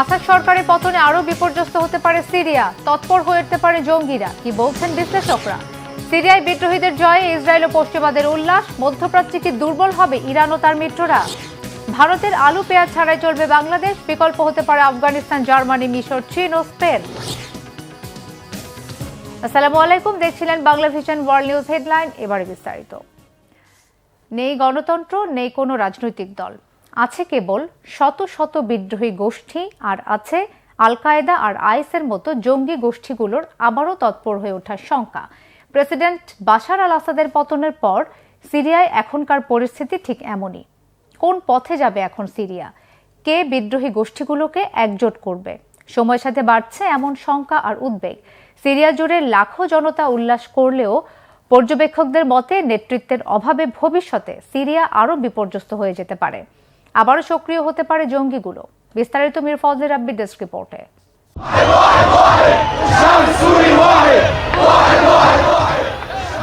আসাদ সরকারের পতনে আরও বিপর্যস্ত হতে পারে সিরিয়া। তৎপর হয়ে উঠতে পারে জঙ্গিরা। কি বলছেন বিশ্লেষকরা? সিরিয়ায় বিদ্রোহীদের জয়ে ইসরায়েল ও পশ্চিমাদের উল্লাস, মধ্যপ্রাচ্যে কি দুর্বল হবে ইরান ও তার মিত্ররা? ভারতের আলু পেঁয়াজ ছাড়াই চলবে বাংলাদেশ, বিকল্প হতে পারে আফগানিস্তান, জার্মানি, মিশর, চীন ও স্পেন। আসসালামু আলাইকুম, দেখছিলেন Bangla Vision world news headline. এবারে বিস্তারিত। নেই গণতন্ত্র, নেই কোনো রাজনৈতিক দল। আছে কেবল শত শত বিদ্রোহী গোষ্ঠী আর আছে আল কায়েদা আর আইএসের মতো জঙ্গি গোষ্ঠীগুলোর আবারও তৎপর হয়ে ওঠার শঙ্কা। প্রেসিডেন্ট বাশার আল আসাদের পতনের পর সিরিয়ায় এখনকার পরিস্থিতি ঠিক এমনই। কোন পথে যাবে এখন সিরিয়া? কে বিদ্রোহী গোষ্ঠীগুলোকে একজোট করবে? সময়ের সাথে বাড়ছে এমন শঙ্কা আর উদ্বেগ। সিরিয়া জুড়ে লাখো জনতা উল্লাস করলেও পর্যবেক্ষকদের মতে নেতৃত্বের অভাবে ভবিষ্যতে সিরিয়া আরও বিপর্যস্ত হয়ে যেতে পারে। আবারও সক্রিয় হতে পারে জঙ্গিগুলো। বিস্তারিত মির ফজলে রাব্বি ডেস্ক রিপোর্টে।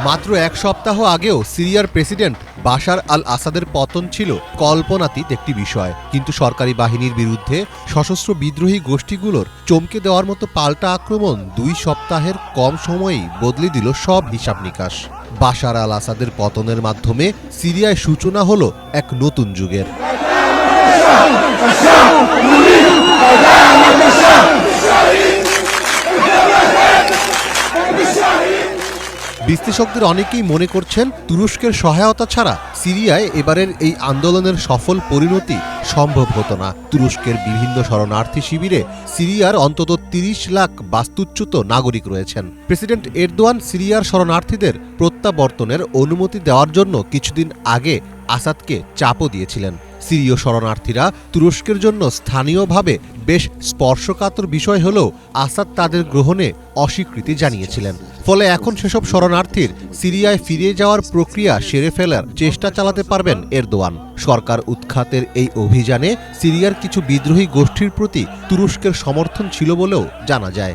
মাত্র এক সপ্তাহ আগেও সিরিয়ার প্রেসিডেন্ট বাশার আল আসাদের পতন ছিল কল্পনাতীত একটি বিষয়। কিন্তু সরকারি বাহিনীর বিরুদ্ধে সশস্ত্র বিদ্রোহী গোষ্ঠীগুলোর চমকে দেওয়ার মতো পাল্টা আক্রমণ দুই সপ্তাহের কম সময়েই বদলে দিল সব হিসাব নিকাশ। বাশার আল আসাদের পতনের মাধ্যমে সিরিয়ায় সূচনা হলো এক নতুন যুগের। বিশ্লেষকদের অনেকেই মনে করছেন তুরস্কের সহায়তা ছাড়া সিরিয়ায় এবারের এই আন্দোলনের সফল পরিণতি সম্ভব হতো না। তুরস্কের বিভিন্ন শরণার্থী শিবিরে সিরিয়ার অন্তত তিরিশ লাখ বাস্তুচ্যুত নাগরিক রয়েছেন। প্রেসিডেন্ট এরদোয়ান সিরিয়ার শরণার্থীদের প্রত্যাবর্তনের অনুমতি দেওয়ার জন্য কিছুদিন আগে আসাদকে চাপও দিয়েছিলেন। সিরীয় শরণার্থীরা তুরস্কের জন্য স্থানীয়ভাবে বেশ স্পর্শকাতর বিষয় হলেও আসাদ তাদের গ্রহণে অস্বীকৃতি জানিয়েছিলেন। ফলে এখন সেসব শরণার্থীর সিরিয়ায় ফিরে যাওয়ার প্রক্রিয়া সেরে ফেলার চেষ্টা চালাতে পারবেন এরদোয়ান। সরকার উৎখাতের এই অভিযানে সিরিয়ার কিছু বিদ্রোহী গোষ্ঠীর প্রতি তুরস্কের সমর্থন ছিল বলেও জানা যায়।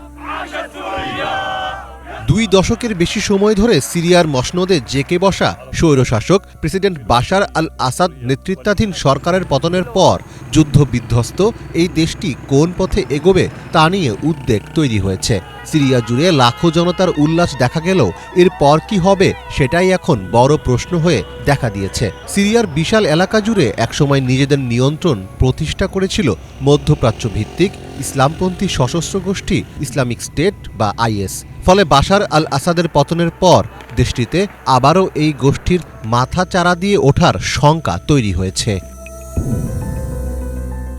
দুই দশকের বেশি সময় ধরে সিরিয়ার মসনদে জেকে বসা স্বৈরশাসক প্রেসিডেন্ট বাশার আল আসাদ নেতৃত্বাধীন সরকারের পতনের পর যুদ্ধ বিধ্বস্ত এই দেশটি কোন পথে এগোবে তা নিয়ে উদ্বেগ তৈরি হয়েছে। সিরিয়া জুড়ে লাখো জনতার উল্লাস দেখা গেলেও এর পর কি হবে সেটাই এখন বড় প্রশ্ন হয়ে দেখা দিয়েছে। সিরিয়ার বিশাল এলাকা জুড়ে একসময় নিজেদের নিয়ন্ত্রণ প্রতিষ্ঠা করেছিল মধ্যপ্রাচ্য ভিত্তিক ইসলামপন্থী সশস্ত্র গোষ্ঠী ইসলামিক স্টেট বা আইএস। ফলে বাশার আল আসাদের পতনের পর দেশটিতে আবারও এই গোষ্ঠীর মাথা চারা দিয়ে ওঠার শঙ্কা তৈরি হয়েছে।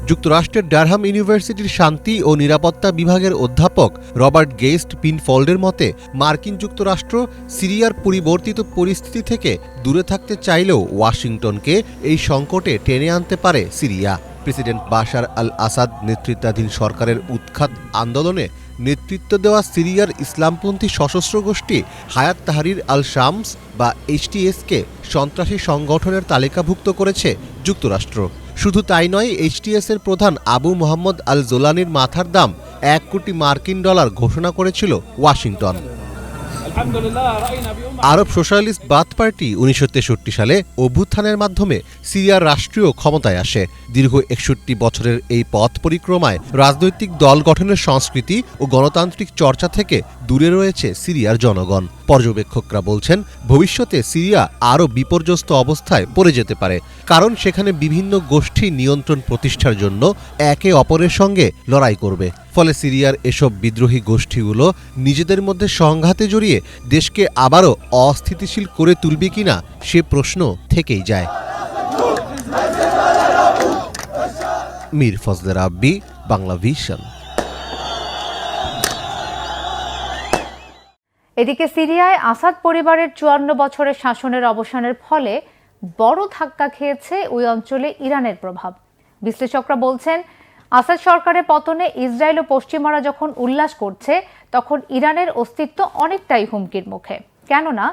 যুক্তরাষ্ট্রের ডারহাম ইউনিভার্সিটির শান্তি ও নিরাপত্তা বিভাগের অধ্যাপক রবার্ট গেস্ট পিনফল্ডের মতে, মার্কিন যুক্তরাষ্ট্র সিরিয়ার পরিবর্তিত পরিস্থিতি থেকে দূরে থাকতে চাইলেও ওয়াশিংটনকে এই সংকটে টেনে আনতে পারে Syria. President Bashar al Assad নেতৃত্বাধীন সরকারের উৎখাত আন্দোলনে নেতৃত্ব দেওয়া সিরিয়ার ইসলামপন্থী সশস্ত্র গোষ্ঠী হায়াত তাহারির আল শামস বা এইচটিএসকে সন্ত্রাসী সংগঠনের তালিকাভুক্ত করেছে যুক্তরাষ্ট্র। শুধু তাই নয় এইচটিএসের প্রধান আবু মোহাম্মদ আল জোলানির মাথার দাম এক কোটি মার্কিন ডলার ঘোষণা করেছিল Washington. Arab socialist Baath party উনিশশো তেষট্টি সালে অভ্যুত্থানের মাধ্যমে সিরিয়ার রাষ্ট্রীয় ক্ষমতায় আসে। দীর্ঘ একষট্টি বছরের এই পথ পরিক্রমায় রাজনৈতিক দল গঠনের সংস্কৃতি ও গণতান্ত্রিক চর্চা থেকে দূরে রয়েছে সিরিয়ার জনগণ। পর্যবেক্ষকরা বলছেন, ভবিষ্যতে সিরিয়া আরও বিপর্যস্ত অবস্থায় পড়ে যেতে পারে, কারণ সেখানে বিভিন্ন গোষ্ঠী নিয়ন্ত্রণ প্রতিষ্ঠার জন্য একে অপরের সঙ্গে লড়াই করবে। ফলে সিরিয়ার এসব বিদ্রোহী গোষ্ঠীগুলো নিজেদের মধ্যে সংঘাতে জড়িয়ে দেশকে আবারও অস্থিতিশীল করে তুলবে কিনা সে প্রশ্ন থেকেই যায়। মীর ফজলে রাব্বি, বাংলা ভিশন। এদিকে সিরিয়ায় আসাদ পরিবারের চুয়ান্ন বছরের শাসনের অবসানের ফলে বড় ধাক্কা খেয়েছে ওই অঞ্চলে ইরানের প্রভাব। বিশ্লেষকরা বলছেন আসাদ সরকারের পতনে ইসরায়েল ও পশ্চিমারা যখন উল্লাস করছে, তখন ইরানের অস্তিত্ব অনেকটাই হুমকির মুখে। কেননা,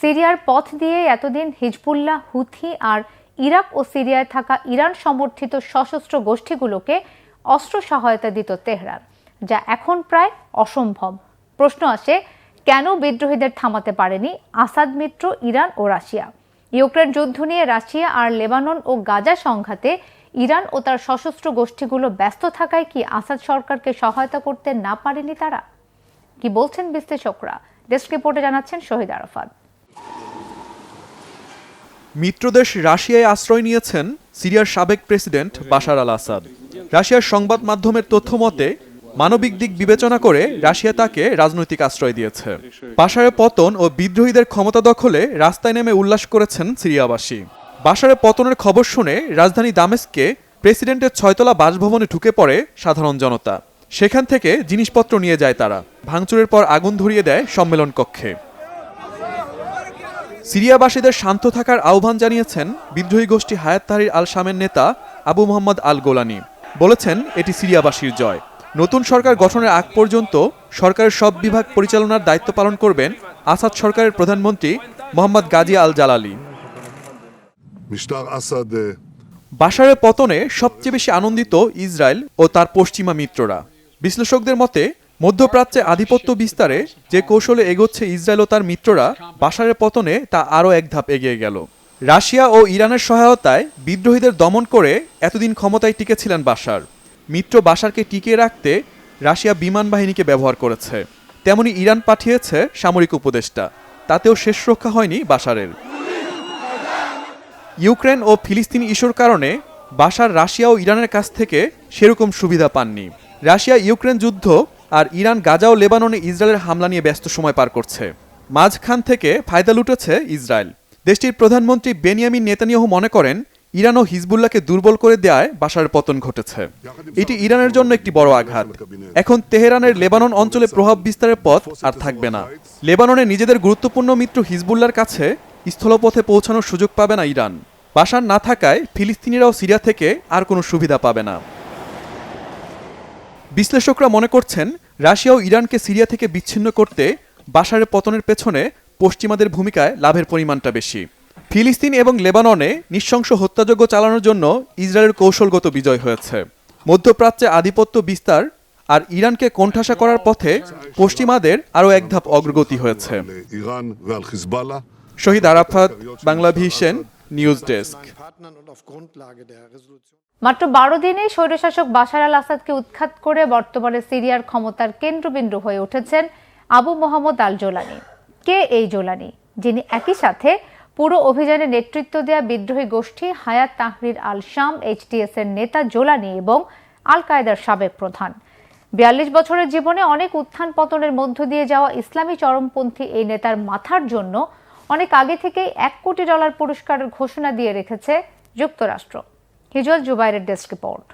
সিরিয়ার পথ দিয়ে এতদিন হিজবুল্লাহ, হুথি আর ইরাক ও সিরিয়ায় থাকা ইরান সমর্থিত সশস্ত্র গোষ্ঠীগুলোকে অস্ত্র সহায়তা দিত তেহরান, যা এখন প্রায় অসম্ভব। প্রশ্ন আসে, কেন বিদ্রোহীদের থামাতে পারেনি আসাদ মিত্র ইরান ও রাশিয়া? ইউক্রেন যুদ্ধ নিয়ে রাশিয়া আর লেবানন ও গাজা সংঘাতে ইরান ও তার সশস্ত্র গোষ্ঠীগুলো ব্যস্ত থাকায় কি আসাদ সরকারকে সহায়তা করতে না পারেনি তারা? কি বলছেন বিশ্লেষকরা? ডেস্ক রিপোর্টে জানাচ্ছেন শহীদ আরাফাত। মিত্রদেশ রাশিয়ায় আশ্রয় নিয়েছেন সিরিয়ার সাবেক প্রেসিডেন্ট বাশার আল আসাদ। রাশিয়ার সংবাদ মাধ্যমের তথ্য মতে, মানবিক দিক বিবেচনা করে রাশিয়া তাকে রাজনৈতিক আশ্রয় দিয়েছে। বাশারের পতন ও বিদ্রোহীদের ক্ষমতা দখলে রাস্তায় নেমে উল্লাস করেছেন সিরিয়াবাসী। বাসারে পতনের খবর শুনে রাজধানী দামেস্কে প্রেসিডেন্টের ছয়তলা বাসভবনে ঢুকে পড়ে সাধারণ জনতা। সেখান থেকে জিনিসপত্র নিয়ে যায় তারা। ভাঙচুরের পর আগুন ধরিয়ে দেয় সম্মেলন কক্ষে। সিরিয়াবাসীদের শান্ত থাকার আহ্বান জানিয়েছেন বিদ্রোহী গোষ্ঠী হায়াত তাহির আল শামের নেতা আবু মোহাম্মদ আল গোলানি বলেছেন, এটি সিরিয়াবাসীর জয়। নতুন সরকার গঠনের আগ পর্যন্ত সরকারের সব বিভাগ পরিচালনার দায়িত্ব পালন করবেন আসাদ সরকারের প্রধানমন্ত্রী মোহাম্মদ গাজী আল জালালি বাশারের পতনে সবচেয়ে বেশি আনন্দিত ইসরায়েল ও তার পশ্চিমা মিত্ররা। বিশ্লেষকদের মতে, মধ্যপ্রাচ্যে আধিপত্য বিস্তারে যে কৌশলে এগোচ্ছে ইসরায়েল ও তার মিত্ররা, বাশারের পতনে তা আরও এক ধাপ এগিয়ে গেল। রাশিয়া ও ইরানের সহায়তায় বিদ্রোহীদের দমন করে এতদিন ক্ষমতায় টিকেছিলেন বাশার। মিত্র বাশারকে টিকিয়ে রাখতে রাশিয়া বিমান বাহিনীকে ব্যবহার করেছে। তেমনি ইরান পাঠিয়েছে সামরিক উপদেষ্টা। তাতেও শেষ রক্ষা হয়নি বাশারের। ইউক্রেন ও ফিলিস্তিনি ইস্যুর কারণে বাশার রাশিয়া ও ইরানের কাছ থেকে সেরকম সুবিধা পাননি। রাশিয়া ইউক্রেন যুদ্ধ আর ইরান, গাজা ও লেবাননে ইসরায়েলের হামলা নিয়ে ব্যস্ত সময় পার করছে। মাঝখান থেকে ফায়দা লুটেছে ইসরায়েল। দেশটির প্রধানমন্ত্রী বেনিয়ামিন নেতানিয়াহু মনে করেন, ইরান ও হিজবুল্লাহকে দুর্বল করে দেওয়ায় বাসার পতন ঘটেছে। এটি ইরানের জন্য একটি বড় আঘাত। এখন তেহরানের লেবানন অঞ্চলে প্রভাব বিস্তারের পথ আর থাকবে না। লেবাননে নিজেদের গুরুত্বপূর্ণ মিত্র হিজবুল্লার কাছে স্থলপথে পৌঁছানোর সুযোগ পাবে না ইরান। বাসার না থাকায় ফিলিস্তিনিরাও সিরিয়া থেকে আর কোনো সুবিধা পাবে না। বিশ্লেষকরা মনে করছেন, রাশিয়া ও ইরানকে সিরিয়া থেকে বিচ্ছিন্ন করতে বাশারের পতনের পেছনে পশ্চিমাদের ভূমিকায় লাভের পরিমাণটা বেশি। ফিলিস্তিন এবং লেবাননে নৃশংস হত্যাযজ্ঞ চালানোর জন্য ইসরায়েলের কৌশলগত বিজয় হয়েছে। মধ্যপ্রাচ্যে আধিপত্য বিস্তার আর ইরানকে কোণঠাসা করার পথে পশ্চিমাদের আরও এক ধাপ অগ্রগতি হয়েছে। Shahid Arafat, Bangla Vision, news desk. মাত্র বারো দিনে স্বৈরশাসক বাশার আল আসাদকে উৎখাত করে বর্তমানে সিরিয়ার ক্ষমতার কেন্দ্রবিন্দু হয়ে উঠেছেন আবু মোহাম্মদ আল জোলানি। কে এই জোলানি? যিনি একই সাথে পুরো অভিযানে নেতৃত্ব দেয়া বিদ্রোহী গোষ্ঠী হায়াত তাহরির আল শাম এইচডিএস এর নেতা জোলানি এবং আল কায়দার সাবেক প্রধান। বিয়াল্লিশ বছরের জীবনে অনেক উত্থান পতনের মধ্য দিয়ে যাওয়া ইসলামী চরমপন্থী এই নেতার মাথার জন্য অনেক আগে থেকেই এক কোটি ডলার পুরস্কারের ঘোষণা দিয়ে রেখেছে যুক্তরাষ্ট্র। হিজল জুবাইরের ডেস্ক রিপোর্ট।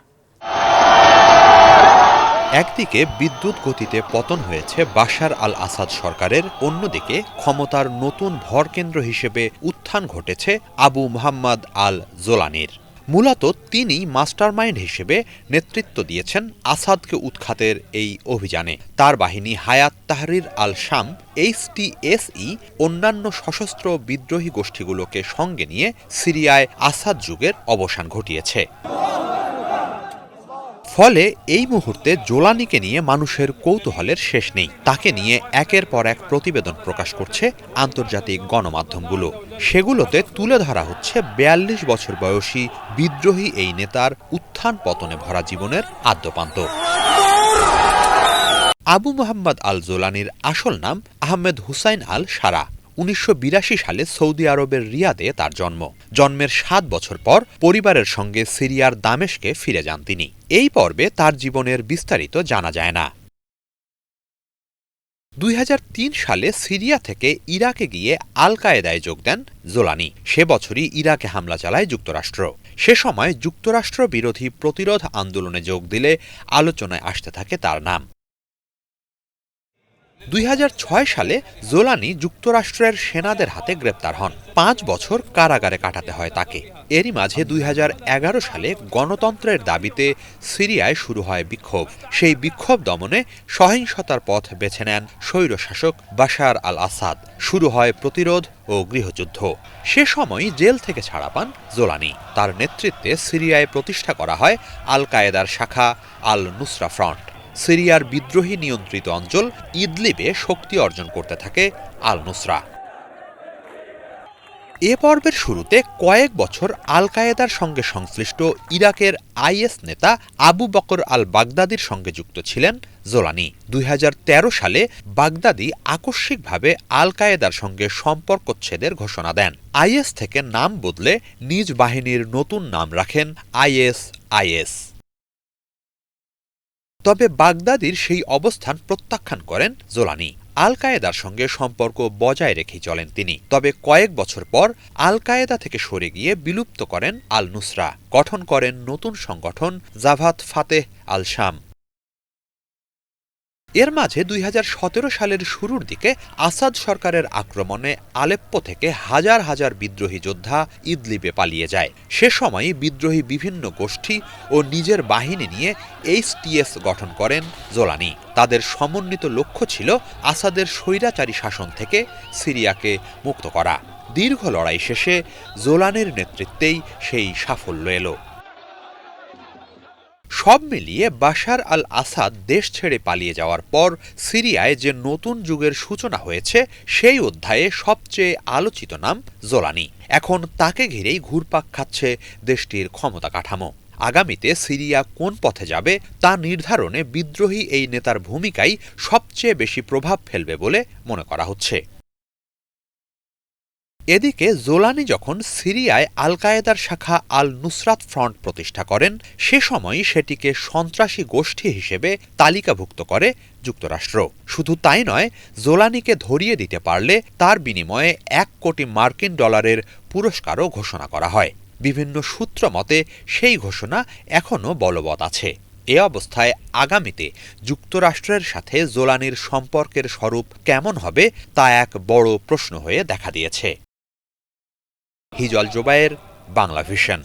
একদিকে বিদ্যুৎ গতিতে পতন হয়েছে বাশার আল আসাদ সরকারের, অন্যদিকে ক্ষমতার নতুন ভরকেন্দ্র হিসেবে উত্থান ঘটেছে আবু মোহাম্মদ আল জোলানির। মূলত তিনি মাস্টারমাইন্ড হিসেবে নেতৃত্ব দিয়েছেন আসাদকে উৎখাতের এই অভিযানে। তার বাহিনী হায়াত তাহরির আল শাম এইচটিএসই অন্যান্য সশস্ত্র বিদ্রোহী গোষ্ঠীগুলোকে সঙ্গে নিয়ে সিরিয়ায় আসাদ যুগের অবসান ঘটিয়েছে। ফলে এই মুহূর্তে জোলানিকে নিয়ে মানুষের কৌতূহলের শেষ নেই। তাকে নিয়ে একের পর এক প্রতিবেদন প্রকাশ করছে আন্তর্জাতিক গণমাধ্যমগুলো। সেগুলোতে তুলে ধরা হচ্ছে বিয়াল্লিশ বছর বয়সী বিদ্রোহী এই নেতার উত্থান পতনে ভরা জীবনের আদ্যপান্ত। আবু মোহাম্মদ আল জোলানির আসল নাম আহমেদ হুসাইন আল সারা উনিশশো বিরাশি সালে সৌদি আরবের রিয়াদে তার জন্ম। জন্মের সাত বছর পর পরিবারের সঙ্গে সিরিয়ার দামেশকে ফিরে যান তিনি। এই পর্বে তার জীবনের বিস্তারিত জানা যায় না। দুই হাজার তিন সালে সিরিয়া থেকে ইরাকে গিয়ে আল কায়েদায় যোগ দেন জোলানি। সে বছরই ইরাকে হামলা চালায় যুক্তরাষ্ট্র। সে সময় যুক্তরাষ্ট্র বিরোধী প্রতিরোধ আন্দোলনে যোগ দিলে আলোচনায় আসতে থাকে তার নাম। দুই হাজার ছয় সালে জোলানি যুক্তরাষ্ট্রের সেনাদের হাতে গ্রেপ্তার হন। পাঁচ বছর কারাগারে কাটাতে হয় তাকে। এরই মাঝে দুই হাজার এগারো সালে গণতন্ত্রের দাবিতে সিরিয়ায় শুরু হয় বিক্ষোভ। সেই বিক্ষোভ দমনে সহিংসতার পথ বেছে নেন স্বৈরশাসক বাশার আল আসাদ শুরু হয় প্রতিরোধ ও গৃহযুদ্ধ। সে সময় জেল থেকে ছাড়া পান জোলানি। তার নেতৃত্বে সিরিয়ায় প্রতিষ্ঠা করা হয় আল কায়েদার শাখা আল নুসরা ফ্রন্ট। সিরিয়ার বিদ্রোহী নিয়ন্ত্রিত অঞ্চল ইদলিবে শক্তি অর্জন করতে থাকে আল নুসরা এ পর্বের শুরুতে কয়েক বছর আল কায়েদার সঙ্গে সংশ্লিষ্ট ইরাকের আইএস নেতা আবু বকর আল বাগদাদির সঙ্গে যুক্ত ছিলেন জোলানি। দুই হাজার তেরো সালে বাগদাদি আকস্মিকভাবে আল কায়েদার সঙ্গে সম্পর্কচ্ছেদের ঘোষণা দেন। আইএস থেকে নাম বদলে নিজ বাহিনীর নতুন নাম রাখেন আইএস আইএস। তবে বাগদাদির সেই অবস্থান প্রত্যাখ্যান করেন জোলানি। আল কায়েদার সঙ্গে সম্পর্ক বজায় রেখেই চলেন তিনি। তবে কয়েক বছর পর আল কায়েদা থেকে সরে গিয়ে বিলুপ্ত করেন আল নুসরা গঠন করেন নতুন সংগঠন জাভাত ফাতেহ আল শাম এর মাঝে দুই হাজার সতেরো সালের শুরুর দিকে আসাদ সরকারের আক্রমণে আলেপ্পো থেকে হাজার হাজার বিদ্রোহী যোদ্ধা ইদলিবে পালিয়ে যায়। সে সময়ই বিদ্রোহী বিভিন্ন গোষ্ঠী ও নিজের বাহিনী নিয়ে এইচটিএস গঠন করেন জোলানি। তাদের সমন্বিত লক্ষ্য ছিল আসাদের স্বৈরাচারী শাসন থেকে সিরিয়াকে মুক্ত করা। দীর্ঘ লড়াই শেষে জোলানের নেতৃত্বেই সেই সাফল্য এলো। সব মিলিয়ে বাশার আল আসাদ দেশ ছেড়ে পালিয়ে যাওয়ার পর সিরিয়ায় যে নতুন যুগের সূচনা হয়েছে, সেই অধ্যায়ে সবচেয়ে আলোচিত নাম জোলানি। এখন তাকে ঘিরেই ঘুরপাক খাচ্ছে দেশটির ক্ষমতা কাঠামো। আগামীতে সিরিয়া কোন পথে যাবে, তা নির্ধারণে বিদ্রোহী এই নেতার ভূমিকাই সবচেয়ে বেশি প্রভাব ফেলবে বলে মনে করা হচ্ছে। এদিকে জোলানি যখন সিরিয়ায় আল কায়েদার শাখা আল নুসরাত ফ্রন্ট প্রতিষ্ঠা করেন, সে সময় সেটিকে সন্ত্রাসী গোষ্ঠী হিসেবে তালিকাভুক্ত করে যুক্তরাষ্ট্র। শুধু তাই নয়, জোলানিকে ধরিয়ে দিতে পারলে তার বিনিময়ে এক কোটি মার্কিন ডলারের পুরস্কারও ঘোষণা করা হয়। বিভিন্ন সূত্র মতে, সেই ঘোষণা এখনও বলবৎ আছে। এ অবস্থায় আগামীতে যুক্তরাষ্ট্রের সাথে জোলানির সম্পর্কের স্বরূপ কেমন হবে, তা এক বড় প্রশ্ন হয়ে দেখা দিয়েছে। হিজল জোবায়ের বাংলা ভিশন।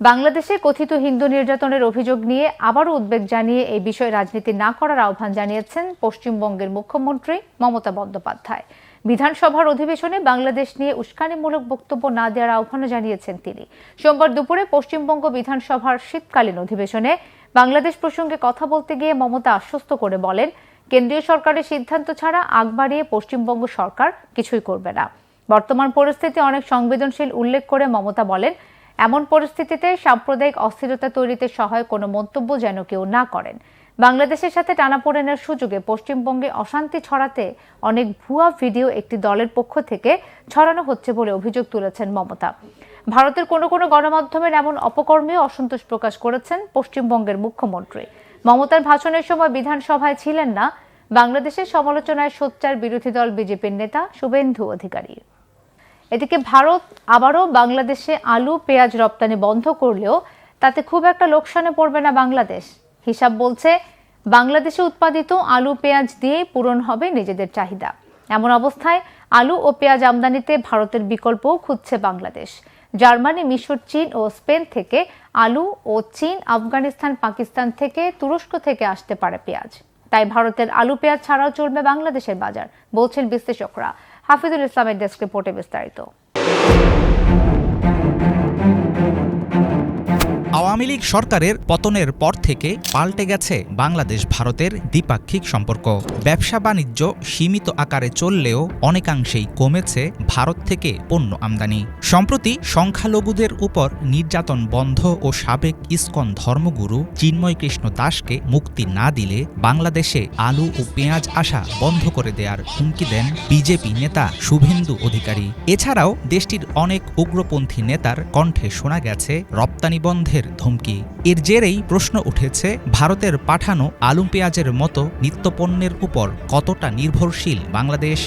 বাংলাদেশে কথিত হিন্দু নির্যাতনের অভিযোগ নিয়ে আবারও উদ্বেগ জানিয়ে এই বিষয়ে রাজনীতি না করার আহ্বান জানিয়েছেন পশ্চিমবঙ্গের মুখ্যমন্ত্রী মমতা বন্দ্যোপাধ্যায়। বিধানসভার অধিবেশনে বাংলাদেশ নিয়ে উস্কানিমূলক বক্তব্য না দেওয়ার আহ্বানও জানিয়েছেন তিনি। সোমবার দুপুরে পশ্চিমবঙ্গ বিধানসভার শীতকালীন অধিবেশনে বাংলাদেশ প্রসঙ্গে কথা বলতে গিয়ে মমতা আশ্বস্ত করে বলেন কেন্দ্রীয় সরকারের সিদ্ধান্ত ছাড়া আগ বাড়িয়ে পশ্চিমবঙ্গ সরকার কিছুই করবে না। বর্তমান পরিস্থিতি অনেক সংবেদনশীল উল্লেখ করে মমতা বলেন, এমন পরিস্থিতিতে সাম্প্রদায়িক অস্থিরতা তৈরিতে সহায় কোনো মন্তব্য যেন কেউ না করেন। বাংলাদেশের সাথে টানাপোড়েনের সুযোগে পশ্চিমবঙ্গে অশান্তি ছড়াতে অনেক ভুয়া ভিডিও একটি দলের পক্ষ থেকে ছড়ানো হচ্ছে বলে অভিযোগ তুলেছেন মমতা। ভারতের কোনো কোনো গণমাধ্যমের এমন অপকর্মেও অসন্তোষ প্রকাশ করেছেন পশ্চিমবঙ্গের মুখ্যমন্ত্রী। মমতার ভাষণের সময় বিধানসভায় ছিলেন না। বাংলাদেশের সমালোচনায় সোচ্চার বিরোধী দল বিজেপির নেতা শুভেন্দু অধিকারী। এদিকে ভারত আবারও বাংলাদেশে আলু, পেঁয়াজ রপ্তানি বন্ধ করলেও তাতে খুব একটা লোকসানে পড়বে না বাংলাদেশ। হিসাব বলছে, বাংলাদেশে উৎপাদিত আলু, পেঁয়াজ দিয়েই পূরণ হবে নিজেদের চাহিদা। এমন অবস্থায় আলু ও পেঁয়াজ আমদানিতে ভারতের বিকল্পও খুঁজছে বাংলাদেশ। জার্মানি, মিশর, চীন ও স্পেন থেকে আলু ও চীন, আফগানিস্তান, পাকিস্তান থেকে তুরস্ক থেকে আসতে পারে পেঁয়াজ। তাই ভারতের আলু পেঁয়াজ ছাড়াও চলবে বাংলাদেশের বাজার, বলছেন বিশ্লেষকরা। হাফিজুল ইসলামের ডেস্ক রিপোর্টে বিস্তারিত। আওয়ামী লীগ সরকারের পতনের পর থেকে পাল্টে গেছে বাংলাদেশ ভারতের দ্বিপাক্ষিক সম্পর্ক। ব্যবসা বাণিজ্য সীমিত আকারে চললেও অনেকাংশেই কমেছে ভারত থেকে পণ্য আমদানি। সম্প্রতি সংখ্যালঘুদের উপর নির্যাতন বন্ধ ও সাবেক ইস্কন ধর্মগুরু চিন্ময় কৃষ্ণ দাসকে মুক্তি না দিলে বাংলাদেশে আলু ও পেঁয়াজ আসা বন্ধ করে দেওয়ার হুমকি দেন বিজেপি নেতা শুভেন্দু অধিকারী। এছাড়াও দেশটির অনেক উগ্রপন্থী নেতার কণ্ঠে শোনা গেছে, রপ্তানি বন্ধের ধমকি। এর জেরেই প্রশ্ন উঠেছে, ভারতের পাঠানো আলু পেঁয়াজের মতো নিত্যপণ্যের উপর কতটা নির্ভরশীল বাংলাদেশ?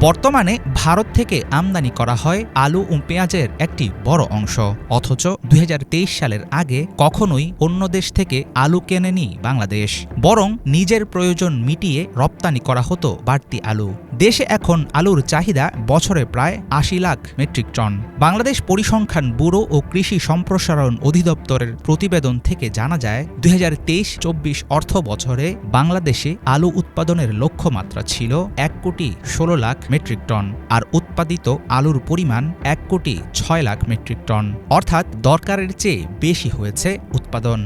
বর্তমানে ভারত থেকে আমদানি করা হয় আলু ও পেঁয়াজের একটি বড় অংশ। অথচ দুই হাজার তেইশ সালের আগে কখনোই অন্য দেশ থেকে আলু কেনেনি বাংলাদেশ। বরং নিজের প্রয়োজন মিটিয়ে রপ্তানি করা হতো বাড়তি আলু। দেশে এখন আলুর চাহিদা বছরে প্রায় আশি লাখ মেট্রিক টন। বাংলাদেশ পরিসংখ্যান ব্যুরো ও কৃষি সম্প্রসারণ অধিদপ্তরের প্রতিবেদন থেকে জানা যায়, দুই হাজার তেইশ চব্বিশ অর্থ বছরে বাংলাদেশে আলু উৎপাদনের লক্ষ্যমাত্রা ছিল এক কোটি ষোলো লাখ মেট্রিক টন আর উৎপাদিত আলুর পরিমাণ এক কোটি ছয় লাখ মেট্রিক টন অর্থাৎ দরকারের চেয়ে বেশি হয়েছে উৎপাদন।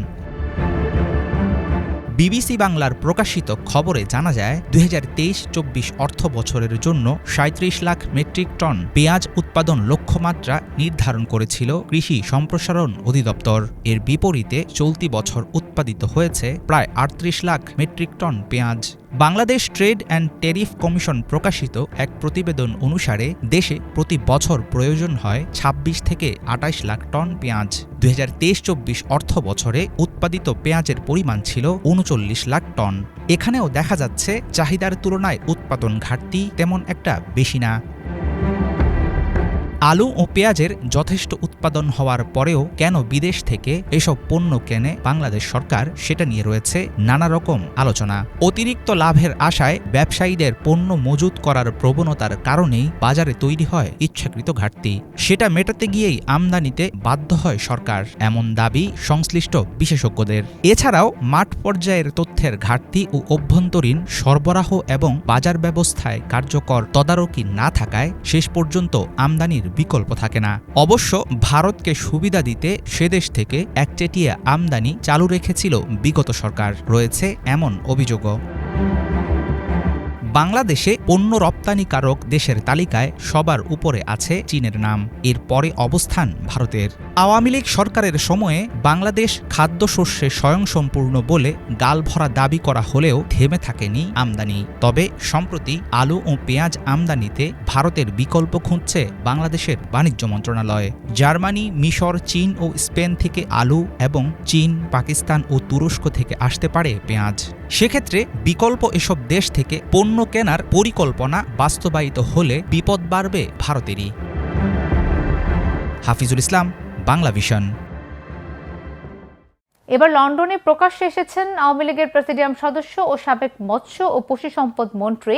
বিবিসি বাংলার প্রকাশিত খবরে জানা যায়, দুই হাজার তেইশ চব্বিশ অর্থ বছরের জন্য সাঁত্রিশ লাখ মেট্রিক টন পেঁয়াজ উৎপাদন লক্ষ্যমাত্রা নির্ধারণ করেছিল কৃষি সম্প্রসারণ অধিদপ্তর। এর বিপরীতে চলতি বছর উৎপাদিত হয়েছে প্রায় আটত্রিশ লাখ মেট্রিক টন পেঁয়াজ। Bangladesh trade and tariff commission প্রকাশিত এক প্রতিবেদন অনুসারে, দেশে প্রতি বছর প্রয়োজন হয় ২৬ থেকে আটাইশ লাখ টন পেঁয়াজ। দুই হাজার তেইশ চব্বিশ অর্থ বছরে উৎপাদিত পেঁয়াজের পরিমাণ ছিল উনচল্লিশ লাখ টন। এখানেও দেখা যাচ্ছে, চাহিদার তুলনায় উৎপাদন ঘাটতি তেমন একটা বেশি না। আলু ও পেঁয়াজের যথেষ্ট উৎপাদন হওয়ার পরেও কেন বিদেশ থেকে এসব পণ্য কেনে বাংলাদেশ সরকার সেটা নিয়ে রয়েছে নানা রকম আলোচনা। অতিরিক্ত লাভের আশায় ব্যবসায়ীদের পণ্য মজুত করার প্রবণতার কারণেই বাজারে তৈরি হয় ইচ্ছাকৃত ঘাটতি। সেটা মেটাতে গিয়েই আমদানিতে বাধ্য হয় সরকার, এমন দাবি সংশ্লিষ্ট বিশেষজ্ঞদের। এছাড়াও মাঠ পর্যায়ের তথ্যের ঘাটতি ও অভ্যন্তরীণ সরবরাহ এবং বাজার ব্যবস্থায় কার্যকর তদারকি না থাকায় শেষ পর্যন্ত আমদানির বিকল্প থাকে না। অবশ্য ভারতকে সুবিধা দিতে সে দেশ থেকে একচেটিয়া আমদানি চালু রেখেছিল বিগত সরকার। রয়েছে এমন অভিযোগও। বাংলাদেশে পণ্য রপ্তানিকারক দেশের তালিকায় সবার উপরে আছে চীনের নাম। এর পরে অবস্থান ভারতের। আওয়ামী লীগ সরকারের সময়ে বাংলাদেশ খাদ্যশস্যে স্বয়ংসম্পূর্ণ বলে গালভরা দাবি করা হলেও থেমে থাকেনি আমদানি। তবে সম্প্রতি আলু ও পেঁয়াজ আমদানিতে ভারতের বিকল্প খুঁজছে বাংলাদেশের বাণিজ্য মন্ত্রণালয়। জার্মানি, মিশর, চীন ও স্পেন থেকে আলু এবং চীন, পাকিস্তান ও তুরস্ক থেকে আসতে পারে পেঁয়াজ। সেক্ষেত্রে বিকল্প এসব দেশ থেকে পণ্য কেনার পরিকল্পনা বাস্তবায়িত হলে বিপদ বাড়বে ভারতেরই। হাফিজুল ইসলাম বাংলা ভিশন। এবার লন্ডনে প্রকাশ্যে এসেছেন আওয়ামী লীগের প্রেসিডিয়াম সদস্য ও সাবেক মৎস্য ও পশু সম্পদ মন্ত্রী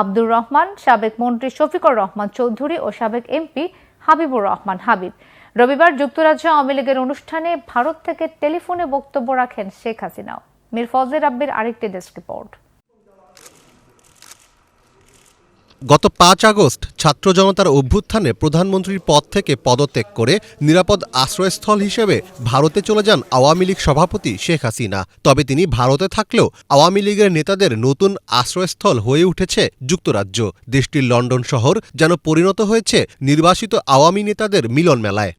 আব্দুর রহমান, সাবেক মন্ত্রী শফিকুর রহমান চৌধুরী ও সাবেক এমপি হাবিবুর রহমান হাবিব। রবিবার যুক্তরাজ্য আওয়ামী লীগের অনুষ্ঠানে ভারত থেকে টেলিফোনে বক্তব্য রাখেন শেখ হাসিনাও। মির ফজলে রাব্বির আরেকটি ডেস্ক রিপোর্ট। গত পাঁচ আগস্ট ছাত্র জনতার অভ্যুত্থানে প্রধানমন্ত্রীর পদ থেকে পদত্যাগ করে নিরাপদ আশ্রয়স্থল হিসেবে ভারতে চলে যান আওয়ামী লীগ সভাপতি শেখ হাসিনা। তবে তিনি ভারতে থাকলেও আওয়ামী লীগের নেতাদের নতুন আশ্রয়স্থল হয়ে উঠেছে যুক্তরাজ্য। দেশটির লন্ডন শহর যেন পরিণত হয়েছে নির্বাসিত আওয়ামী নেতাদের মিলন মেলায়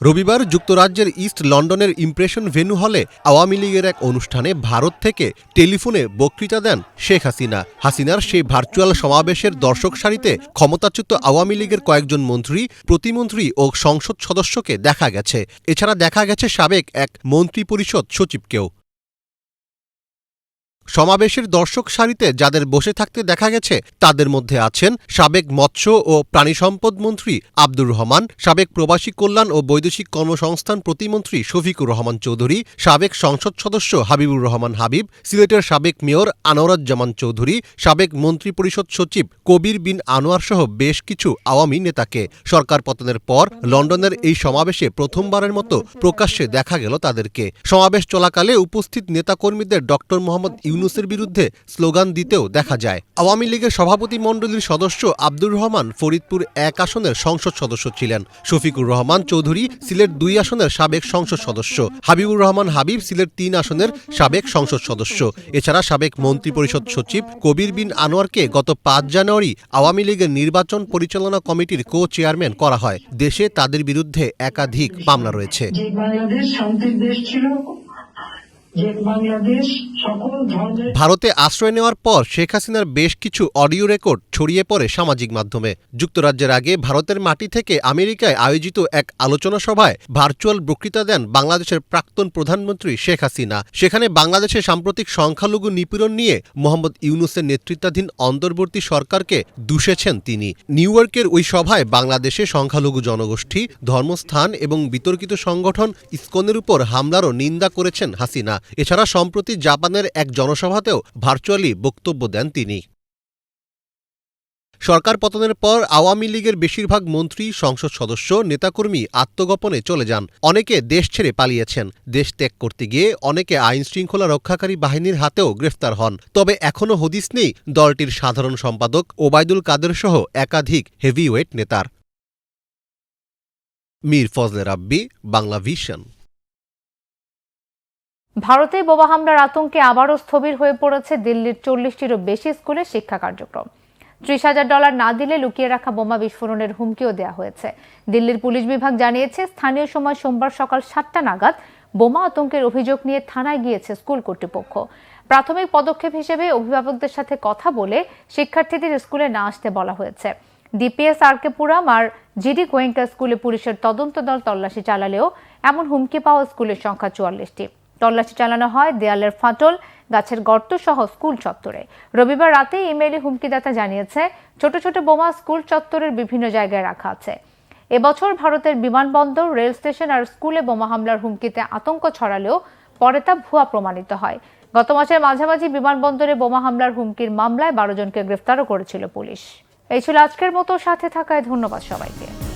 রবিবার যুক্তরাজ্যের ইস্ট লন্ডনের ইমপ্রেশন ভেন্যু হলে আওয়ামী লীগের এক অনুষ্ঠানে ভারত থেকে টেলিফোনে বক্তৃতা দেন শেখ হাসিনা। হাসিনার সেই ভার্চুয়াল সমাবেশের দর্শক সারিতে ক্ষমতাচ্যুত আওয়ামী লীগের কয়েকজন মন্ত্রী, প্রতিমন্ত্রী ও সংসদ সদস্যকে দেখা গেছে। এছাড়া দেখা গেছে সাবেক এক মন্ত্রী পরিষদ সচিবকেও। সমাবেশের দর্শক সারিতে যাদের বসে থাকতে দেখা গেছে, তাদের মধ্যে আছেন সাবেক মৎস্য ও প্রাণী সম্পদ মন্ত্রী আব্দুর রহমান, সাবেক প্রবাসী কল্যাণ ও বৈদেশিক কর্মসংস্থান প্রতিমন্ত্রী শফিকুর রহমান চৌধুরী, সাবেক সংসদ সদস্য হাবিবুর রহমান হাবিব, সিলেটের সাবেক মেয়র আনোয়ারুজ্জামান চৌধুরী, সাবেক মন্ত্রিপরিষদ সচিব কবির বিন আনোয়ার সহ বেশ কিছু আওয়ামী নেতাকে। সরকার পতনের পর লন্ডনের এই সমাবেশে প্রথমবারের মতো প্রকাশ্যে দেখা গেল তাদেরকে। সমাবেশ চলাকালে উপস্থিত নেতাকর্মীদের ডক্টর মোহাম্মদ ইউনুসের বিরুদ্ধে স্লোগান দিতেও দেখা যায়। আওয়ামী লীগের সভাপতি মণ্ডলীর সদস্য আব্দুর রহমান ফরিদপুর এক আসনের সংসদ সদস্য ছিলেন। শফিকুর রহমান চৌধুরী সিলেট দুই আসনের সাবেক সংসদ সদস্য। হাবিবুর রহমান হাবিব সিলেট তিন আসনের সাবেক সংসদ সদস্য। এছাড়া সাবেক মন্ত্রিপরিষদ সচিব কবির বিন আনোয়ারকে গত পাঁচ জানুয়ারি আওয়ামী লীগের নির্বাচন পরিচালনা কমিটির কো চেয়ারম্যান করা হয়। দেশে তাদের বিরুদ্ধে একাধিক মামলা রয়েছে। বাংলাদেশ শান্তির দেশ ছিল যে বাংলাদেশ সকল ধর্মের ভারতে আশ্রয় নেওয়ার পর শেখ হাসিনার বেশ কিছু অডিও রেকর্ড ছড়িয়ে পড়ে সামাজিক মাধ্যমে। যুক্তরাজ্যের আগে ভারতের মাটি থেকে আমেরিকায় আয়োজিত এক আলোচনা সভায় ভার্চুয়াল বক্তৃতা দেন বাংলাদেশের প্রাক্তন প্রধানমন্ত্রী শেখ হাসিনা। সেখানে বাংলাদেশের সাম্প্রতিক সংখ্যালঘু নিপীড়ন নিয়ে মোহাম্মদ ইউনুসের নেতৃত্বাধীন অন্তর্বর্তী সরকারকে দুষেছেন তিনি। নিউ ইয়র্কের ওই সভায় বাংলাদেশে সংখ্যালঘু জনগোষ্ঠী, ধর্মস্থান এবং বিতর্কিত সংগঠন ইসকনের উপর হামলারও নিন্দা করেছেন হাসিনা। এছাড়া সম্প্রতি জাপানের এক জনসভাতেও ভার্চুয়ালি বক্তব্য দেন তিনি। সরকার পতনের পর আওয়ামী লীগের বেশিরভাগ মন্ত্রী, সংসদ সদস্য, নেতাকর্মী আত্মগোপনে চলে যান। অনেকে দেশ ছেড়ে পালিয়েছেন। দেশ ত্যাগ করতে গিয়ে অনেকে আইন শৃঙ্খলা রক্ষাকারী বাহিনীর হাতেও গ্রেফতার হন। তবে এখনও হদিস নেই দলটির সাধারণ সম্পাদক ওবায়দুল কাদের সহ একাধিক হেভিওয়েট নেতার। মীর ফজলে রাব্বি, বাংলা ভিশন। ভারতে বোমা হামলার আতঙ্কে আবারও স্থবির হয়ে পড়েছে দিল্লির চল্লিশটিরও বেশি স্কুলের শিক্ষা কার্যক্রম। ত্রিশ হাজার ডলার না দিলে লুকিয়ে রাখা বোমা বিস্ফোরণের হুমকিও দেওয়া হয়েছে। দিল্লির পুলিশ বিভাগ জানিয়েছে, স্থানীয় সময় সোমবার সকাল সাতটা নাগাদ বোমা আতঙ্কের অভিযোগ নিয়ে থানায় গিয়েছে স্কুল কর্তৃপক্ষ। প্রাথমিক পদক্ষেপ হিসেবে অভিভাবকদের সাথে কথা বলে শিক্ষার্থীদের স্কুলে না আসতে বলা হয়েছে। ডিপিএস আরকে পুরাম আর জিডি গোয়েঙ্কা স্কুলে পুলিশের তদন্ত দল তল্লাশি চালালেও এমন হুমকি পাওয়া স্কুলের সংখ্যা চুয়াল্লিশটি। তল্লাশি চালানো হয়, দেয়ালের ফাটল, গাছের গর্ত সহ স্কুল চত্বরে। রবিবার রাতে ইমেইলে হুমকিদাতা জানিয়েছে, ছোট ছোট বোমা স্কুল চত্বরের বিভিন্ন জায়গায় রাখা আছে। এবছর ভারতের বিমানবন্দর, রেল স্টেশন আর স্কুলে বোমা হামলার হুমকিতে আতঙ্ক ছড়ালেও পরে তা ভুয়া প্রমাণিত হয়। গত মাসের মাঝামাঝি বিমানবন্দরে বোমা হামলার হুমকির মামলায় বারো জনকে গ্রেফতারও করেছিল পুলিশ। এই ছিল আজকের মতো। সাথে থাকায় ধন্যবাদ সবাইকে।